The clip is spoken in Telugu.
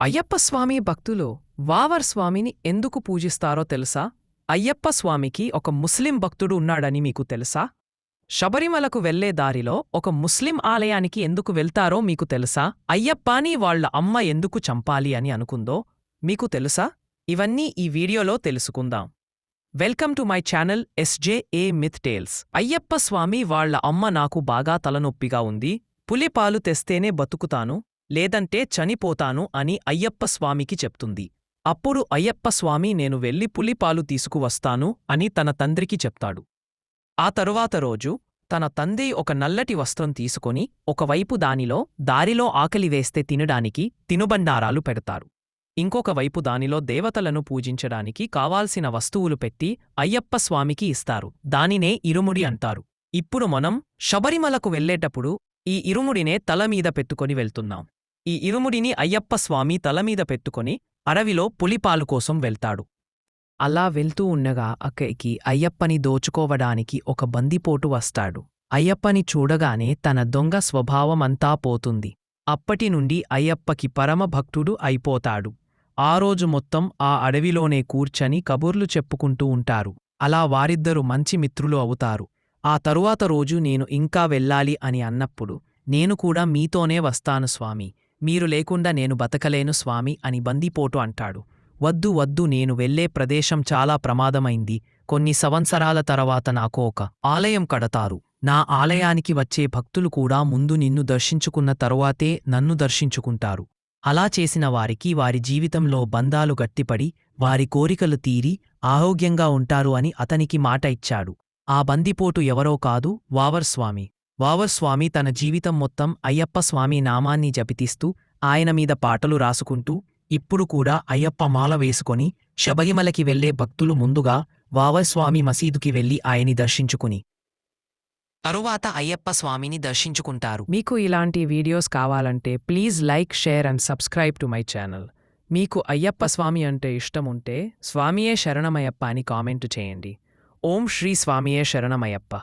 అయ్యప్ప స్వామి భక్తులు వావర్ స్వామిని ఎందుకు పూజిస్తారో తెలుసా? అయ్యప్ప స్వామికి ఒక ముస్లిం భక్తుడు ఉన్నాడని మీకు తెలుసా? శబరిమలకు వెళ్ళే దారిలో ఒక ముస్లిం ఆలయానికి ఎందుకు వెళ్తారో మీకు తెలుసా? అయ్యప్పాని వాళ్ళ అమ్మ ఎందుకు చంపాలి అని అనుకుందో మీకు తెలుసా? ఇవన్నీ ఈ వీడియోలో తెలుసుకుందాం. Welcome to my channel SJA myth tales. Ayyappa Swamy వాళ్ళ అమ్మ నాకు బాగా తలనొప్పిగా ఉంది పులిపాలు తెస్తేనే బతుకుతాను లేదంటే చనిపోతాను అని అయ్యప్ప స్వామికి చెప్తుంది. అప్పుడు అయ్యప్పస్వామి నేను వెళ్ళి పులిపాలు తీసుకువస్తాను అని తన తండ్రికి చెప్తాడు. ఆ తరువాత రోజు తన తండ్రి ఒక నల్లటి వస్త్రం తీసుకొని ఒకవైపు దానిలో దారిలో ఆకలి వేస్తే తినడానికి తినుబండారాలు పెడతారు. ఇంకొక వైపు దానిలో దేవతలను పూజించడానికి కావాల్సిన వస్తువులు పెట్టి అయ్యప్ప స్వామికి ఇస్తారు. దానినే ఇరుముడి అంటారు. ఇప్పుడు మనం శబరిమలకు వెళ్ళేటప్పుడు ఈ ఇరుముడినే తలమీద పెట్టుకొని వెళ్తున్నాం. ఈ ఇరుముడిని అయ్యప్ప స్వామి తలమీద పెట్టుకొని అడవిలో పులిపాలు కోసం వెళ్తాడు. అలా వెళ్తూ ఉండగా అక్కడికి అయ్యప్పని దోచుకోవడానికి ఒక బందిపోటు వస్తాడు. అయ్యప్పని చూడగానే తన దొంగ స్వభావమంతా పోతుంది. అప్పటి నుండి అయ్యప్పకి పరమభక్తుడు అయిపోతాడు. ఆ రోజు మొత్తం ఆ అడవిలోనే కూర్చని కబుర్లు చెప్పుకుంటూ ఉంటారు. అలా వారిద్దరు మంచి మిత్రులు అవుతారు. ఆ తరువాత రోజు నేను ఇంకా వెళ్ళాలి అని అన్నప్పుడు నేను కూడా మీతోనే వస్తాను స్వామి. మీరు లేకుండా నేను బతకలేను స్వామి అని బందిపోటు అంటాడు. వద్దు వద్దు నేను వెళ్ళే ప్రదేశం చాలా ప్రమాదమైంది. కొన్ని సంవత్సరాల తర్వాత నాకు ఒక ఆలయం కడతారు. నా ఆలయానికి వచ్చే భక్తులు కూడా ముందు నిన్ను దర్శించుకున్న తరువాతే నన్ను దర్శించుకుంటారు. అలా చేసిన వారికి వారి జీవితంలో బంధాలు గట్టిపడి వారి కోరికలు తీరి ఆరోగ్యంగా ఉంటారు అని అతనికి మాట ఇచ్చాడు. ఆ బందిపోటు ఎవరో కాదు వావర్ వావస్వామి తన జీవితం మొత్తం అయ్యప్ప స్వామి నామాన్ని జపితీస్తూ ఆయన మీద పాటలు రాసుకుంటూ ఇప్పుడు కూడా అయ్యప్ప మాల వేసుకొని శబరిమలకి వెళ్ళే భక్తులు ముందుగా వావస్వామి మసీదుకి వెళ్ళి ఆయని దర్శించుకుని తరువాత అయ్యప్ప స్వామిని దర్శించుకుంటారు. మీకు ఇలాంటి వీడియోస్ కావాలంటే please like share and subscribe to my channel. మీకు అయ్యప్ప స్వామి అంటే ఇష్టముంటే స్వామియే శరణమయ్యప్ప అని కామెంటు చేయండి. ఓం శ్రీ స్వామియే శరణమయ్యప్ప.